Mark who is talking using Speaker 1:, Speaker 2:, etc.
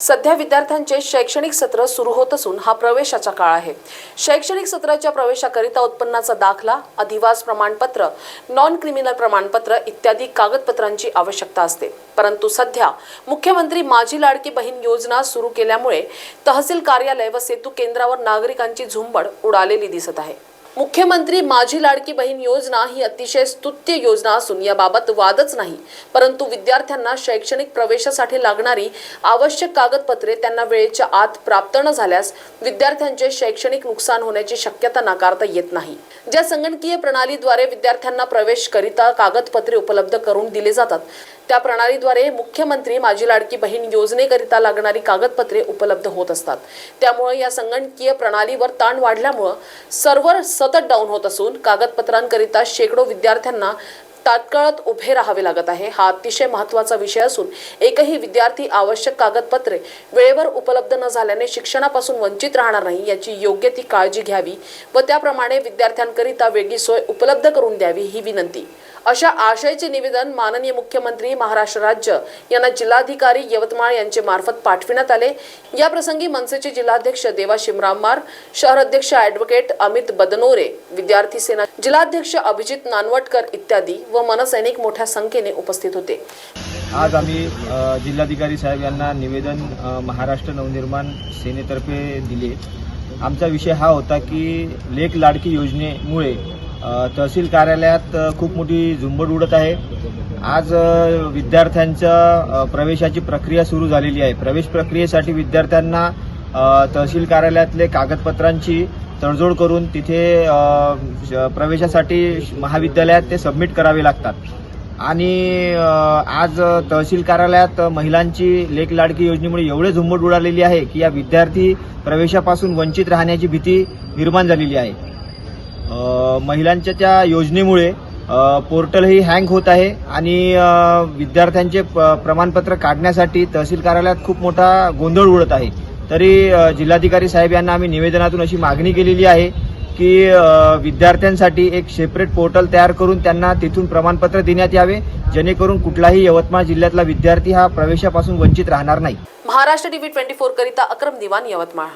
Speaker 1: सध्या विद्यार्थ्यांचे शैक्षणिक सत्र सुरू होत असून हा प्रवेशाचा काळ आहे. शैक्षणिक सत्राच्या प्रवेशाकरिता उत्पन्नाचा दाखला अधिवास प्रमाणपत्र नॉन क्रिमिनल प्रमाणपत्र इत्यादी कागदपत्रांची आवश्यकता असते. परंतु सध्या मुख्यमंत्री माझी लाडकी बहीण योजना सुरू केल्यामुळे तहसील कार्यालय व सेतू केंद्रावर नागरिकांची झुंबड उडालेली दिसत आहे. मुख्यमंत्री माझी लाडकी बहीण योजना ही अतिशय स्तुत्य योजना असून याबाबत वादच नाही. परंतु विद्यार्थ्यांना शैक्षणिक प्रवेशासाठी लागणारी आवश्यक कागदपत्रे त्यांना वेळेच्या आत प्राप्त न झाल्यास विद्यार्थ्यांचे शैक्षणिक नुकसान होण्याची शक्यता नाकारता येत नाही. ज्या संगणकीय प्रणालीद्वारे विद्यार्थ्यांना प्रवेशकरिता कागदपत्रे उपलब्ध करून दिले जातात त्या प्रणालीद्वारे मुख्यमंत्री माझी लाडकी बहीण योजनेकरिता लागणारी कागदपत्रे उपलब्ध होत असतात. त्यामुळे या संगणकीय प्रणालीवर ताण वाढल्यामुळं सर्व्हर सतत डाऊन होत असून कागदपत्रांकरिता शेकडो विद्यार्थ्यांना तात्काळात उभे राहावे लागत आहे. हा अतिशय महत्त्वाचा विषय असून एकही विद्यार्थी आवश्यक कागदपत्रे वेळेवर उपलब्ध न झाल्याने शिक्षणापासून वंचित राहणार नाही याची योग्य ती काळजी घ्यावी व त्याप्रमाणे विद्यार्थ्यांकरिता वेगळी सोय उपलब्ध करून द्यावी ही विनंती. अशा आशयाचे निवेदन माननीय मुख्यमंत्री महाराष्ट्र राज्य यांना जिल्हाधिकारी यवतमाळ यांचे मार्फत पाठविण्यात आले. या प्रसंगी मनसेचे जिल्हाध्यक्ष देवा शिमरामार शहराध्यक्ष ऍडव्होकेट अमित बदनोरे विद्यार्थी सेना जिल्हाध्यक्ष अभिजित नानवटकर इत्यादी व मनसैनिक मोठ्या संख्येने उपस्थित होते.
Speaker 2: आज आम्ही जिल्हाधिकारी साहेब यांना निवेदन महाराष्ट्र नवनिर्माण सेनेतर्फे दिले. आमचा विषय हा होता की लेख लाडकी योजनेमुळे तहसील कार्यालयात खूप मोठी झुंबड उडत आहे. आज विद्यार्थ्यांच्या प्रवेशाची प्रक्रिया सुरू झालेली आहे. प्रवेश प्रक्रियेसाठी विद्यार्थ्यांना तहसील कार्यालयातले कागदपत्रांची तडजोड करून तिथे प्रवेशासाठी महाविद्यालयात ते सबमिट करावे लागतात. आणि आज तहसील कार्यालयात महिलांची लेख लाडकी योजनेमुळे एवढे झुंबड उडालेली आहे की या विद्यार्थी प्रवेशापासून वंचित राहण्याची भीती निर्माण झालेली आहे. महिलांच्या त्या योजनेमुळे पोर्टलही हँग होत आहे आणि विद्यार्थ्यांचे प- प्रमाणपत्र काढण्यासाठी तहसील कार्यालयात खूप मोठा गोंधळ उडत आहे. तरी जिल्हाधिकारी साहेब यांना आम्ही निवेदनातून अशी मागणी केलेली आहे की विद्यार्थ्यांसाठी एक सेपरेट पोर्टल तयार करून त्यांना तिथून प्रमाणपत्र देण्यात यावे जेणेकरून कुठलाही यवतमाळ जिल्ह्यातला विद्यार्थी हा प्रवेशापासून वंचित राहणार नाही.
Speaker 1: महाराष्ट्र टीव्ही ट्वेंटी फोर करिता अक्रम दिवान यवतमाळ.